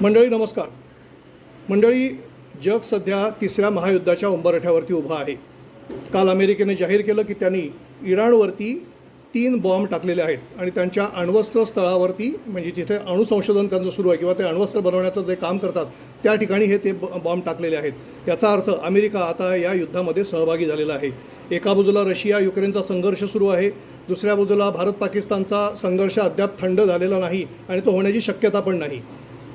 मंडळी नमस्कार. मंडळी जग सध्या तिसऱ्या महायुद्धाच्या उंबरठ्यावरती उभं आहे. काल अमेरिकेने जाहीर केलं की त्यांनी इराणवरती तीन बॉम्ब टाकलेले आहेत आणि त्यांच्या अण्वस्त्र स्थळावरती म्हणजे जिथे अणुसंशोधन त्यांचं सुरू आहे किंवा ते अण्वस्त्र बनवण्याचं जे काम करतात त्या ठिकाणी हे ते ब- बॉम्ब टाकलेले आहेत. याचा अर्थ अमेरिका आता या युद्धामध्ये सहभागी झालेला आहे. एका बाजूला रशिया युक्रेनचा संघर्ष सुरू आहे. दुसऱ्या बाजूला भारत पाकिस्तानचा संघर्ष अद्याप थंड झालेला नाही आणि तो होण्याची शक्यता पण नाही.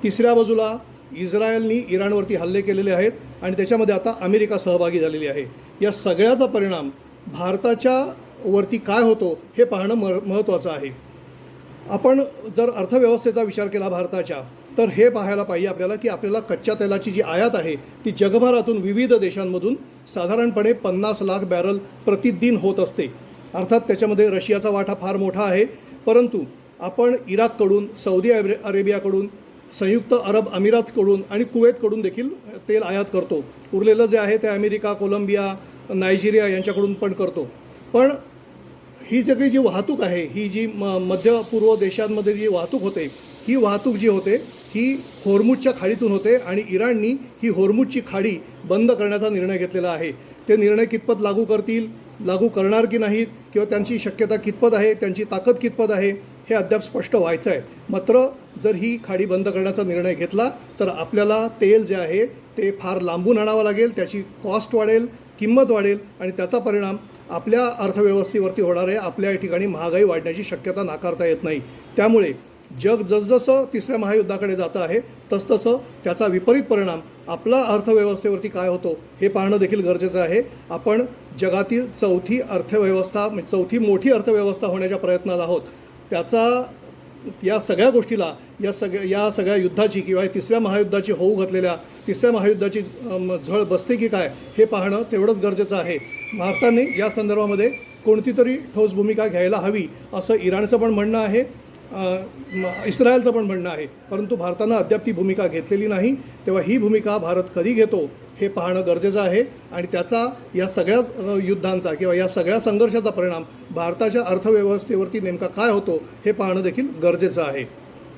तिसऱ्या बाजूला इस्रायलनी इराणवरती हल्ले केलेले आहेत आणि त्याच्यामध्ये आता अमेरिका सहभागी झालेली आहे. या सगळ्याचा परिणाम भारताच्या वरती काय होतो हे पाहणं म महत्त्वाचं आहे. आपण जर अर्थव्यवस्थेचा विचार केला भारताच्या तर हे पाहायला पाहिजे आपल्याला की आपल्याला कच्च्या तेलाची जी आयात आहे ती जगभरातून विविध देशांमधून साधारणपणे पन्नास लाख बॅरल प्रतिदिन होत असते. अर्थात त्याच्यामध्ये रशियाचा वाटा फार मोठा आहे परंतु आपण इराककडून सौदी अरे अरेबियाकडून संयुक्त अरब अमिरातकडून आणि कुवेतकडून देखील तेल आयात करतो. उरलेलं जे आहे ते अमेरिका कोलंबिया नायजेरिया यांच्याकडून पण करतो. पण ही सगळी जी वाहतूक आहे ही जी म मध्य पूर्व देशांमध्ये जी वाहतूक होते ही वाहतूक जी होते ही होर्मुजच्या खाडीतून होते आणि इराणनी ही होर्मुजची खाडी बंद करण्याचा निर्णय घेतलेला आहे. ते निर्णय कितपत लागू करतील लागू करणार की नाहीत किंवा त्यांची शक्यता कितपत आहे त्यांची ताकद कितपत आहे हे अद्याप स्पष्ट व्हायचं आहे मात्र जर ही खाडी बंद करण्याचा निर्णय घेतला तर आपल्याला तेल जे आहे ते फार लांबून आणावं लागेल त्याची कॉस्ट वाढेल किंमत वाढेल आणि त्याचा परिणाम आपल्या अर्थव्यवस्थेवरती होणार आहे आपल्या ठिकाणी महागाई वाढण्याची शक्यता नाकारता येत नाही. त्यामुळे जग जसजसं तिसऱ्या महायुद्धाकडे जातं आहे तसतसं त्याचा विपरीत परिणाम आपला अर्थव्यवस्थेवरती काय होतो हे पाहणं देखील गरजेचं आहे. आपण जगातील चौथी अर्थव्यवस्था म्हणजे चौथी मोठी अर्थव्यवस्था होण्याच्या प्रयत्नात आहोत. त्याचा या सगळ्या गोष्टीला या सगळ्या या सगळ्या युद्धाची किंवा तिसऱ्या महायुद्धाची होऊ घातलेल्या तिसऱ्या महायुद्धाची झळ बसते की काय हे पाहणं तेवढंच गरजेचं आहे. भारताने या संदर्भामध्ये कोणती तरी ठोस भूमिका घ्यायला हवी असं इराणचं पण म्हणणं आहे इस्रायलचं पण म्हणणं आहे. परंतु भारतानं अद्याप ती भूमिका घेतलेली नाही तेव्हा ही भूमिका भारत कधी घेतो हे पाहणं गरजेचं आहे. आणि त्याचा या सगळ्या युद्धांचा किंवा या सगळ्या संघर्षाचा परिणाम भारताच्या अर्थव्यवस्थेवरती नेमका काय होतो हे पाहणं देखील गरजेचं आहे.